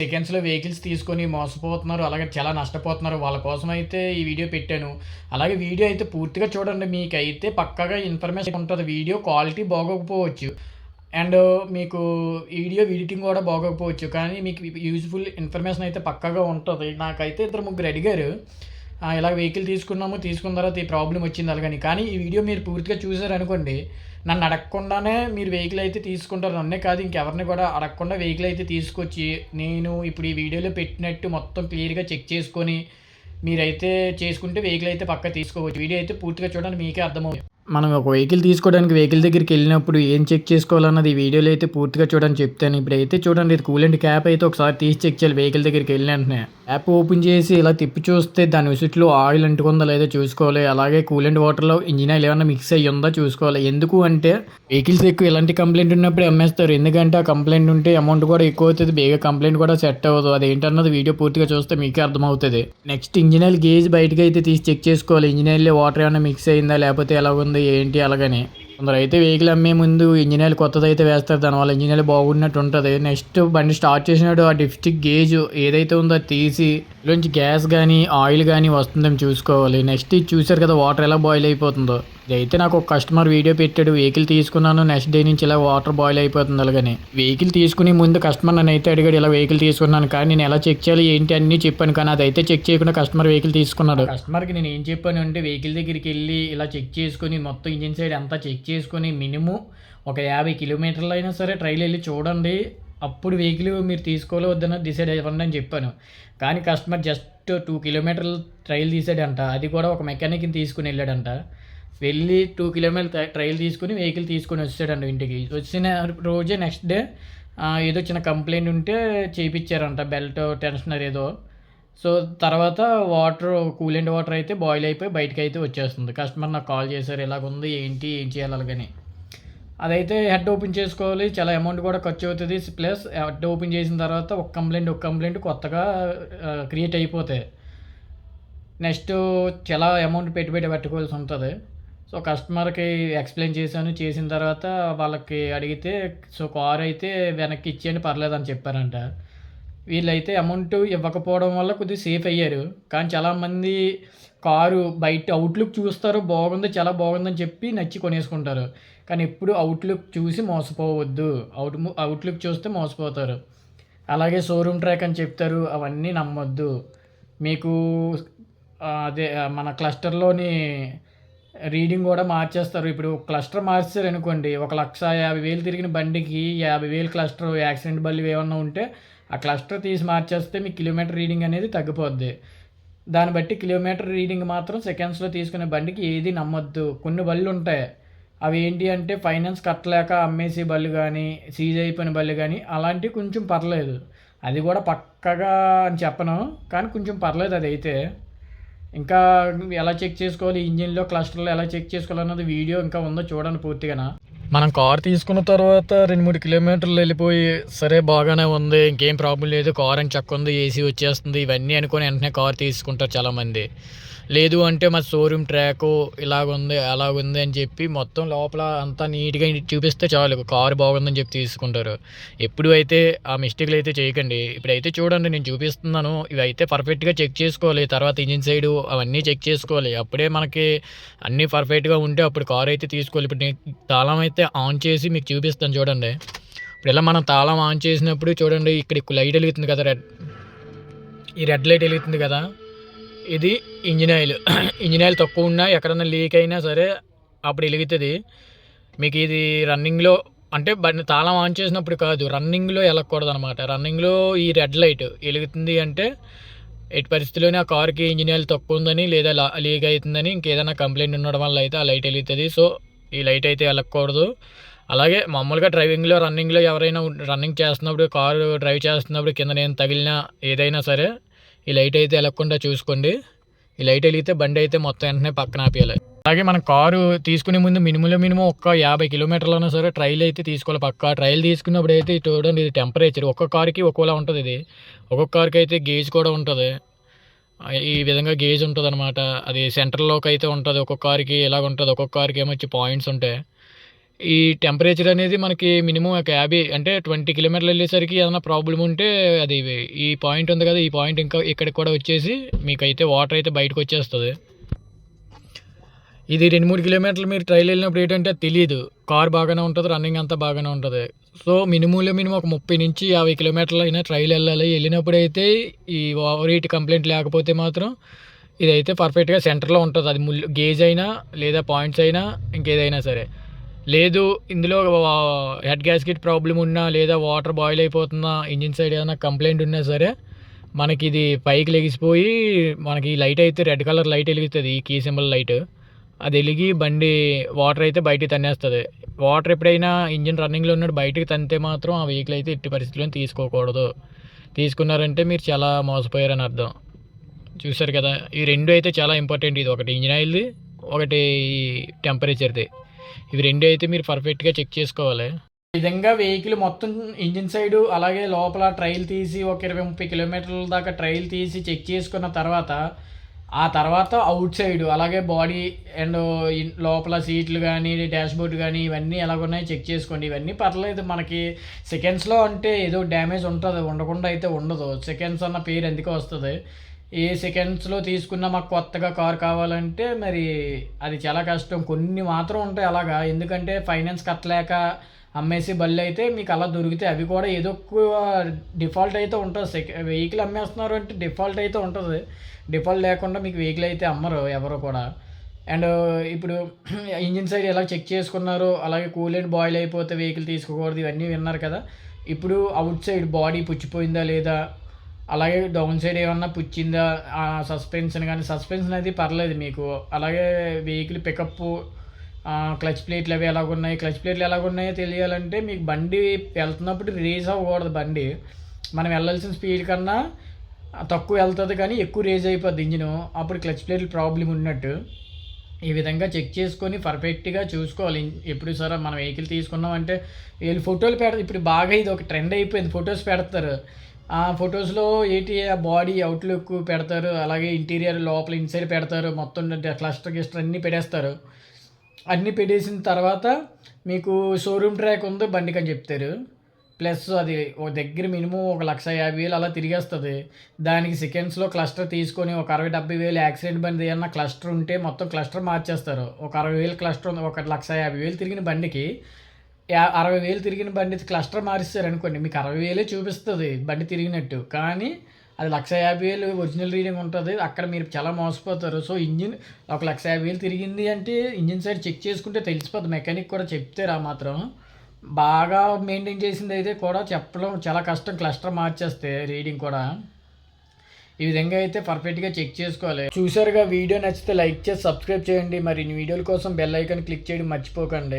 సెకండ్స్లో వెహికల్స్ తీసుకొని మోసపోతున్నారు అలాగే చాలా నష్టపోతున్నారు. వాళ్ళ కోసం అయితే ఈ వీడియో పెట్టాను. అలాగే వీడియో అయితే పూర్తిగా చూడండి. మీకైతే పక్కాగా ఇన్ఫర్మేషన్ ఉంటుంది. వీడియో క్వాలిటీ బాగోకపోవచ్చు. అండ్ మీకు వీడియో ఎడిటింగ్ కూడా బాగోకపోవచ్చు. కానీ మీకు యూజ్ఫుల్ ఇన్ఫర్మేషన్ అయితే పక్కాగా ఉంటుంది. నాకైతే ఇద్దరు ముగ్గురు అడిగారు. ఇలా వెహికల్ తీసుకున్నాము తీసుకున్న తర్వాత ఈ ప్రాబ్లం వచ్చింది అలాగని. కానీ ఈ వీడియో మీరు పూర్తిగా చూసారనుకోండి నన్ను అడగకుండానే మీరు వెహికల్ అయితే తీసుకుంటారు. నన్నే కాదు ఇంకెవరిని కూడా అడగకుండా వెహికల్ అయితే తీసుకొచ్చి నేను ఇప్పుడు ఈ వీడియోలో పెట్టినట్టు మొత్తం క్లియర్గా చెక్ చేసుకొని మీరైతే చేసుకుంటే వెహికల్ అయితే పక్క తీసుకోవచ్చు. వీడియో అయితే పూర్తిగా చూడండి మీకే అర్థమవుతుంది. మనం ఒక వెహికల్ తీసుకోవడానికి వెహికల్ దగ్గరికి వెళ్ళినప్పుడు ఏం చెక్ చేసుకోవాలన్నది వీడియోలో అయితే పూర్తిగా చూడని చెప్తాను. ఇప్పుడు అయితే చూడండి ఇది కూలెంట్ క్యాప్ అయితే ఒకసారి తీసి చెక్ చేయాలి వెహికల్ దగ్గరికి వెళ్ళిన వెంటనే. యాప్ ఓపెన్ చేసి ఇలా తిప్పి చూస్తే దాని విసిట్లో ఆయిల్ అంటుకుందో లేదో చూసుకోవాలి. అలాగే కూలెంట్ వాటర్లో ఇంజిన్ ఆయిల్ ఏమైనా మిక్స్ అయ్యి ఉందో చూసుకోవాలి. ఎందుకు అంటే వెహికల్స్ ఎక్కువ ఇలాంటి కంప్లైంట్ ఉన్నప్పుడు అమ్మేస్తారు. ఎందుకంటే ఆ కంప్లైంట్ ఉంటే అమౌంట్ కూడా ఎక్కువ అవుతుంది. బేగా కంప్లైంట్ కూడా సెట్ అవ్వదు. అది ఏంటన్నది వీడియో పూర్తిగా చూస్తే మీకే అర్థమవుతుంది. నెక్స్ట్ ఇంజిన్ ఆయిల్ గేజ్ బయటకి అయితే తీసి చెక్ చేసుకోవాలి. ఇంజిన్ ఆయిల్లో వాటర్ ఏమైనా మిక్స్ అయిందా? లేకపోతే ఎలా ఉంది? ఏంటి అలాగని. కొందరు అయితే వెహికల్ అమ్మే ముందు ఇంజనీర్లు కొత్తది అయితే వేస్తారు దానివల్ల ఇంజనీర్లు బాగున్నట్టు ఉంటుంది. నెక్స్ట్ బండి స్టార్ట్ చేసినప్పుడు ఆ డిస్టిక్ గేజ్ ఏదైతే ఉందో అది తీసి నుంచి గ్యాస్ కానీ ఆయిల్ కానీ వస్తుందని చూసుకోవాలి. నెక్స్ట్ ఇది చూసారు కదా వాటర్ ఎలా బాయిల్ అయిపోతుందో. ఇదైతే నాకు ఒక కస్టమర్ వీడియో పెట్టాడు. వెహికల్ తీసుకున్నాను. నెక్స్ట్ డే నుంచి ఇలా వాటర్ బాయిల్ అయిపోతుంది అలాగని. వెహికల్ తీసుకునే ముందు కస్టమర్ నన్ను అయితే అడిగాడు ఇలా వెహికల్ తీసుకున్నాను కానీ నేను ఎలా చెక్ చేయాలి? ఏంటి? అని చెప్పాను. కానీ అదైతే చెక్ చేయకుండా కస్టమర్ వెహికల్ తీసుకున్నాడు. కస్టమర్కి నేను ఏం చెప్పాను అంటే వెహికల్ దగ్గరికి వెళ్ళి ఇలా చెక్ చేసుకుని మొత్తం ఇంజిన్ సైడ్ అంతా చెక్ చేసుకుని మినిమం ఒక యాభై కిలోమీటర్లు అయినా సరే ట్రైల్ వెళ్ళి చూడండి. అప్పుడు వెహికల్ మీరు తీసుకోలే వద్దన్న డిసైడ్ అవ్వండి అని చెప్పాను. కానీ కస్టమర్ జస్ట్ టూ కిలోమీటర్లు ట్రైల్ తీసాడంట. అది కూడా ఒక మెకానిక్ని తీసుకుని వెళ్ళాడంట. వెళ్ళి టూ కిలోమీటర్ ట్రైల్ తీసుకుని వెహికల్ తీసుకొని వచ్చాడంట ఇంటికి. వచ్చిన రోజే నెక్స్ట్ డే ఏదో చిన్న కంప్లైంట్ ఉంటే చేయించారంట బెల్ట్ టెన్షనర్ ఏదో. సో తర్వాత వాటర్ కూలెంట్ వాటర్ అయితే బాయిల్ అయిపోయి బయటకు అయితే వచ్చేస్తుంది. కస్టమర్ నాకు కాల్ చేశారు ఇలాగుంది ఏంటి ఏం చేయాలి అలాగని. అదైతే హెడ్ ఓపెన్ చేసుకోవాలి చాలా అమౌంట్ కూడా ఖర్చు అవుతుంది. ప్లస్ హెడ్ ఓపెన్ చేసిన తర్వాత ఒక కంప్లైంట్ ఒక కంప్లైంట్ కొత్తగా క్రియేట్ అయిపోతాయి నెక్స్ట్ చాలా అమౌంట్ పెట్టుబడి పెట్టుకోవాల్సి ఉంటుంది. సో కస్టమర్కి ఎక్స్ప్లెయిన్ చేశాను. చేసిన తర్వాత వాళ్ళకి అడిగితే సో కార్ అయితే వెనక్కి ఇచ్చేయండి పర్లేదు అని చెప్పారంట. వీళ్ళైతే అమౌంట్ ఇవ్వకపోవడం వల్ల కొద్దిగా సేఫ్ అయ్యారు. కానీ చాలామంది కారు బయట అవుట్లుక్ చూస్తారు బాగుంది చాలా బాగుందని చెప్పి నచ్చి కొనేసుకుంటారు. కానీ ఎప్పుడు అవుట్లుక్ చూసి మోసపోవద్దు. అవుట్ అవుట్లుక్ చూస్తే మోసపోతారు. అలాగే షోరూమ్ ట్రాక్ అని చెప్తారు అవన్నీ నమ్మొద్దు. మీకు అదే మన క్లస్టర్లోని రీడింగ్ కూడా మార్చేస్తారు. ఇప్పుడు క్లస్టర్ మార్చారు అనుకోండి ఒక లక్ష యాభై వేలు తిరిగిన బండికి యాభై వేలు క్లస్టర్ యాక్సిడెంట్ బల్లి ఏమన్నా ఉంటే ఆ క్లస్టర్ తీసి మార్చేస్తే మీ కిలోమీటర్ రీడింగ్ అనేది తగ్గిపోద్ది. దాన్ని బట్టి కిలోమీటర్ రీడింగ్ మాత్రం సెకండ్స్లో తీసుకునే బండికి ఏది నమ్మొద్దు. కొన్ని బళ్ళు ఉంటాయి. అవి ఏంటి అంటే ఫైనాన్స్ కట్టలేక అమ్మేసి బళ్ళు కానీ సీజ్ అయిపోయిన బళ్ళు కానీ అలాంటివి కొంచెం పర్లేదు. అది కూడా పక్కగా అని చెప్పను కానీ కొంచెం పర్లేదు అది అయితే ఇంకా ఎలా చెక్ చేసుకోవాలి ఇంజిన్లో క్లస్టర్లో ఎలా చెక్ చేసుకోవాలి అన్నది వీడియో ఇంకా ఉందో చూడండి పూర్తిగా మనం కార్ తీసుకున్న తర్వాత రెండు మూడు కిలోమీటర్లు వెళ్ళిపోయి సరే బాగానే ఉంది ఇంకేం ప్రాబ్లం లేదు కార్ అని చెక్ ఉంది ఏసీ వచ్చేస్తుంది ఇవన్నీ అనుకుని వెంటనే కార్ తీసుకుంటారు చాలామంది. లేదు అంటే మా షోరూమ్ ట్రాకు ఇలాగుంది అలాగుంది అని చెప్పి మొత్తం లోపల అంతా నీట్గా చూపిస్తే చాలు. కారు బాగుందని చెప్పి తీసుకుంటారు. ఎప్పుడు అయితే ఆ మిస్టేక్లు అయితే చేయకండి. ఇప్పుడైతే చూడండి నేను చూపిస్తున్నాను. ఇవి అయితే పర్ఫెక్ట్గా చెక్ చేసుకోవాలి. తర్వాత ఇంజిన్ సైడ్ అవన్నీ చెక్ చేసుకోవాలి. అప్పుడే మనకి అన్నీ పర్ఫెక్ట్గా ఉంటే అప్పుడు కారు అయితే తీసుకోవాలి. ఇప్పుడు నేను తాళం అయితే ఆన్ చేసి మీకు చూపిస్తాను చూడండి. ఇప్పుడు ఇలా మనం తాళం ఆన్ చేసినప్పుడు చూడండి ఇక్కడ లైట్ వెలుగుతుంది కదా రెడ్ ఈ రెడ్ లైట్ వెలుగుతుంది కదా. ఇది ఇంజిన్ ఆయిల్ ఇంజిన్ ఆయిల్ తక్కువ ఉన్నా ఎక్కడన్నా లీక్ అయినా సరే అప్పుడు వెలుగుతుంది. మీకు ఇది రన్నింగ్లో అంటే బండి తాళం ఆన్ చేసినప్పుడు కాదు రన్నింగ్లో వెళ్ళకూడదు అనమాట రన్నింగ్లో ఈ రెడ్ లైట్ వెలుగుతుంది అంటే ఎట్టి పరిస్థితిలోనే ఆ కార్కి ఇంజిన్ ఆయిల్ తక్కువ ఉందని లేదా లీక్ అవుతుందని ఇంకేదైనా కంప్లైంట్ ఉండడం వల్ల అయితే ఆ లైట్ వెలుగుతుంది. సో ఈ లైట్ అయితే వెళ్ళకూడదు. అలాగే మామూలుగా డ్రైవింగ్లో రన్నింగ్లో ఎవరైనా రన్నింగ్ చేస్తున్నప్పుడు కారు డ్రైవ్ చేస్తున్నప్పుడు కింద నేను తగిలినా ఏదైనా సరే ఈ లైట్ అయితే వెళ్ళకుండా చూసుకోండి. ఈ లైట్ వెలిగితే బండి అయితే మొత్తం వెంటనే పక్కన ఆపేయాలి. అలాగే మన కారు తీసుకునే ముందు మినిమంలో మినిమం ఒక యాభై కిలోమీటర్లైనా సరే ట్రైల్ అయితే తీసుకోవాలి పక్క. ట్రైల్ తీసుకున్నప్పుడు అయితే చూడండి ఇది టెంపరేచర్ ఒక్కొక్క కారుకి ఒక్కోలా ఉంటుంది ఇది. ఒక్కొక్క కారుకి అయితే గేజ్ కూడా ఉంటుంది. ఈ విధంగా గేజ్ ఉంటుంది అనమాట అది సెంటర్లోకి అయితే ఉంటుంది. ఒక్కొక్క కారుకి ఇలాగ ఉంటుంది ఒక్కొక్క కారుకి ఏమొచ్చి పాయింట్స్ ఉంటాయి. ఈ టెంపరేచర్ అనేది మనకి మినిమం ఒక యాభై అంటే ట్వంటీ కిలోమీటర్లు వెళ్ళేసరికి ఏదైనా ప్రాబ్లం ఉంటే అది ఈ పాయింట్ ఉంది కదా ఈ పాయింట్ ఇంకా ఇక్కడికి కూడా వచ్చేసి మీకైతే వాటర్ అయితే బయటకు వచ్చేస్తుంది. ఇది రెండు మూడు కిలోమీటర్లు మీరు ట్రైల్ వెళ్ళినప్పుడు ఏంటంటే తెలియదు కార్ బాగానే ఉంటుంది రన్నింగ్ అంతా బాగానే ఉంటుంది. సో మినిమంలో మినిమం ఒక ముప్పై నుంచి యాభై కిలోమీటర్లు అయినా ట్రైల్ వెళ్ళాలి. వెళ్ళినప్పుడు అయితే ఈ ఓవర్ హీట్ కంప్లైంట్ లేకపోతే మాత్రం ఇదైతే పర్ఫెక్ట్గా సెంటర్లో ఉంటుంది. అది ముల్ గేజ్ అయినా లేదా పాయింట్స్ అయినా ఇంకేదైనా సరే. లేదు ఇందులో హెడ్ గ్యాస్కెట్ ప్రాబ్లం ఉన్నా లేదా వాటర్ బాయిల్ అయిపోతున్నా ఇంజిన్ సైడ్ ఏదైనా కంప్లైంట్ ఉన్నా సరే మనకి ఇది పైకి లెగిసిపోయి మనకి లైట్ అయితే రెడ్ కలర్ లైట్ వెలుగుతుంది ఈ కీ సింబల్ లైట్. అది వెలిగి బండి వాటర్ అయితే బయటికి తన్నేస్తుంది. వాటర్ ఎప్పుడైనా ఇంజిన్ రన్నింగ్లో ఉన్నాడు బయటికి తన్నితే మాత్రం ఆ వెహికల్ అయితే ఎట్టి పరిస్థితుల్లో తీసుకోకూడదు. తీసుకున్నారంటే మీరు చాలా మోసపోయారని అర్థం. చూసారు కదా ఈ రెండు అయితే చాలా ఇంపార్టెంట్. ఇది ఒకటి ఇంజిన్ ఆయిల్ది ఒకటి టెంపరేచర్ది. ఇవి రెండు అయితే మీరు పర్ఫెక్ట్గా చెక్ చేసుకోవాలి. ఈ విధంగా వెహికల్ మొత్తం ఇంజిన్ సైడ్ అలాగే లోపల ట్రైల్ తీసి ఒక ఇరవై ముప్పై కిలోమీటర్ల దాకా ట్రైల్ తీసి చెక్ చేసుకున్న తర్వాత ఆ తర్వాత అవుట్ సైడ్ అలాగే బాడీ అండ్ లోపల సీట్లు కానీ డాష్బోర్డ్ కానీ ఇవన్నీ ఎలాగున్నాయో చెక్ చేసుకోండి. ఇవన్నీ పర్లేదు మనకి సెకండ్స్లో అంటే ఏదో డ్యామేజ్ ఉంటుంది ఉండకుండా అయితే ఉండదు. సెకండ్స్ అన్న పేరు ఎందుకు వస్తుంది. ఏ సెకండ్స్లో తీసుకున్న మాకు కొత్తగా కార్ కావాలంటే మరి అది చాలా కష్టం. కొన్ని మాత్రం ఉంటాయి అలాగా. ఎందుకంటే ఫైనాన్స్ కట్టలేక అమ్మేసి బళ్ళు అయితే మీకు అలా దొరుకుతాయి అవి కూడా ఏదో డిఫాల్ట్ అయితే ఉంటుంది. సెక వెహికల్ అమ్మేస్తున్నారు అంటే డిఫాల్ట్ అయితే ఉంటుంది. డిఫాల్ట్ లేకుండా మీకు వెహికల్ అయితే అమ్మరు ఎవరు కూడా. అండ్ ఇప్పుడు ఇంజిన్ సైడ్ ఎలా చెక్ చేసుకున్నారు అలాగే కూలెంట్ బాయిల్ అయిపోతే వెహికల్ తీసుకోకూడదు ఇవన్నీ విన్నారు కదా. ఇప్పుడు అవుట్ సైడ్ బాడీ పుచ్చిపోయిందా లేదా అలాగే డౌన్ సైడ్ ఏమన్నా పుచ్చిందా సస్పెన్షన్ కానీ సస్పెన్షన్ అది పర్లేదు మీకు. అలాగే వెహికల్ పికప్ క్లచ్ ప్లేట్లు అవి ఎలాగున్నాయి? క్లచ్ ప్లేట్లు ఎలాగున్నాయో తెలియాలంటే మీకు బండి వెళ్తున్నప్పుడు రేజ్ అవ్వకూడదు బండి. మనం వెళ్ళాల్సిన స్పీడ్ కన్నా తక్కువ వెళ్తుంది కానీ ఎక్కువ రేజ్ అయిపోద్ది ఇంజిన్. అప్పుడు క్లచ్ ప్లేట్లు ప్రాబ్లం ఉన్నట్టు. ఈ విధంగా చెక్ చేసుకొని పర్ఫెక్ట్గా చూసుకోవాలి. ఎప్పుడు సరే మనం వెహికల్ తీసుకున్నామంటే వీళ్ళు ఫోటోలు పెడతారు ఇప్పుడు బాగా ఇది ఒక ట్రెండ్ అయిపోయింది. ఫొటోస్ పెడతారు. ఆ ఫొటోస్లో ఏంటి ఆ బాడీ అవుట్లుక్ పెడతారు అలాగే ఇంటీరియర్ లోపల ఇన్సైడ్ పెడతారు మొత్తం క్లస్టర్ గిస్టర్ అన్నీ పెడేస్తారు అన్నీ పెట్టేసిన తర్వాత మీకు షోరూమ్ ట్రాక్ ఉంది బండికి అని చెప్తారు. ప్లస్ అది ఒక దగ్గర మినిమం ఒక లక్ష యాభై వేలు అలా తిరిగేస్తుంది. దానికి సెకండ్స్లో క్లస్టర్ తీసుకొని ఒక అరవై డెబ్బై వేలు యాక్సిడెంట్ బండి ఏమన్నా క్లస్టర్ ఉంటే మొత్తం క్లస్టర్ మార్చేస్తారు. ఒక అరవై వేలు క్లస్టర్ ఉంది ఒక లక్ష యాభై వేలు తిరిగిన బండికి. అరవై వేలు తిరిగిన బండి క్లస్టర్ మారిస్తారు అనుకోండి మీకు అరవై వేలే చూపిస్తుంది బండి తిరిగినట్టు. కానీ అది లక్ష యాభై వేలు ఒరిజినల్ రీడింగ్ ఉంటుంది అక్కడ మీరు చాలా మోసపోతారు. సో ఇంజిన్ ఒక లక్ష యాభై వేలు తిరిగింది అంటే ఇంజిన్ సైడ్ చెక్ చేసుకుంటే తెలిసిపోతుంది మెకానిక్ కూడా చెప్తారు ఆ మాత్రం. బాగా మెయింటైన్ చేసింది అయితే కూడా చెప్పడం చాలా కష్టం క్లస్టర్ మార్చేస్తే రీడింగ్ కూడా. ఈ విధంగా అయితే పర్ఫెక్ట్గా చెక్ చేసుకోవాలి. చూసారుగా వీడియో నచ్చితే లైక్ చేసి సబ్స్క్రైబ్ చేయండి. మరి వీడియోల కోసం బెల్ ఐకాన్ క్లిక్ చేయడం మర్చిపోకండి.